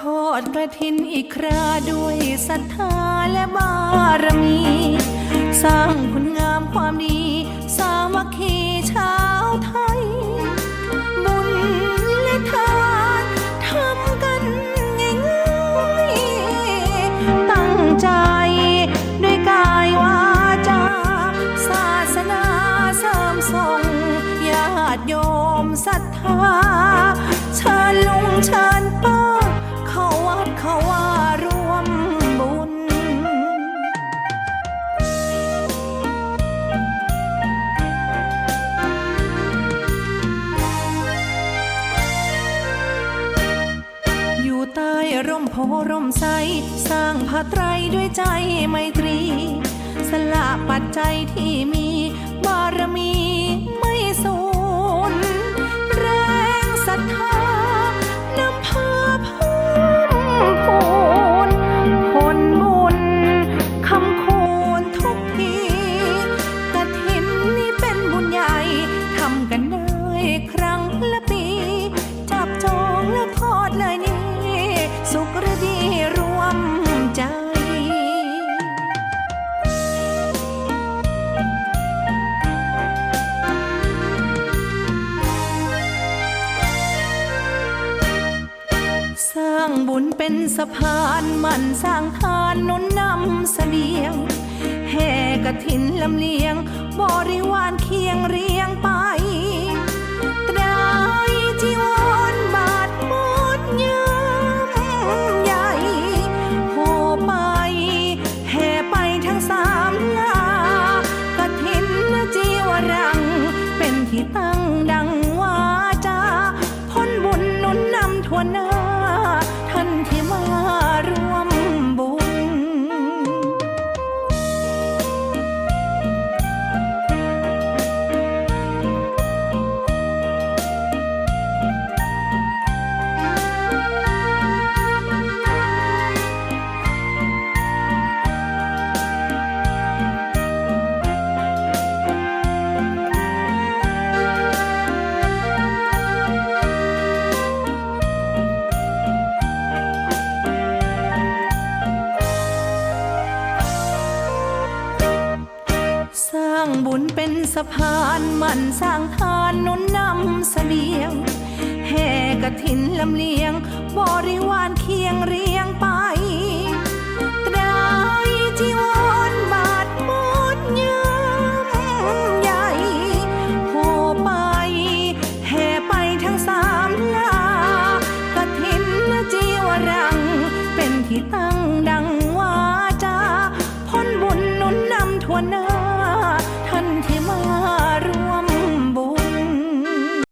ทอดกระถินอีกคราด้วยศรัทธาและบารมี สร้างคุณงามความดี สามัคคีชาวไทย บุญและทานทำกันง่ายๆตั้งใจด้วยกายวาจาศาสนาเสริมส่งญาติโยมศรัทธาเชิญลุงเชิญ ร่มโพร่มใส สร้างพระไตรด้วยใจไมตรี สละปัจจัยที่มีบารมี สร้างบุญเป็นสะพานมันสร้างทานนุนนำเสบียง แห่กระถินลำเลียง บริวารเคียงเรียงไปตรายจีวรบาทหมดยามใหญ่โหไป แห่ไปทั้งสามลากระถินจีวรัง เป็นที่ตั้งดัง ท่านที่มารวมางบุญเป็นสะพานมันสร้างทานนุนนำเสบียงแห่กระถินลำเลียง บริวารเคียงเรียงไปตรายจีวรบาทหมดยามใหญ่โหไป แห่ไปทั้งสามลากระถินจีวรัง เป็นที่ตั้งดังวาจาพ้นบุญนุนนำทั่วหน้า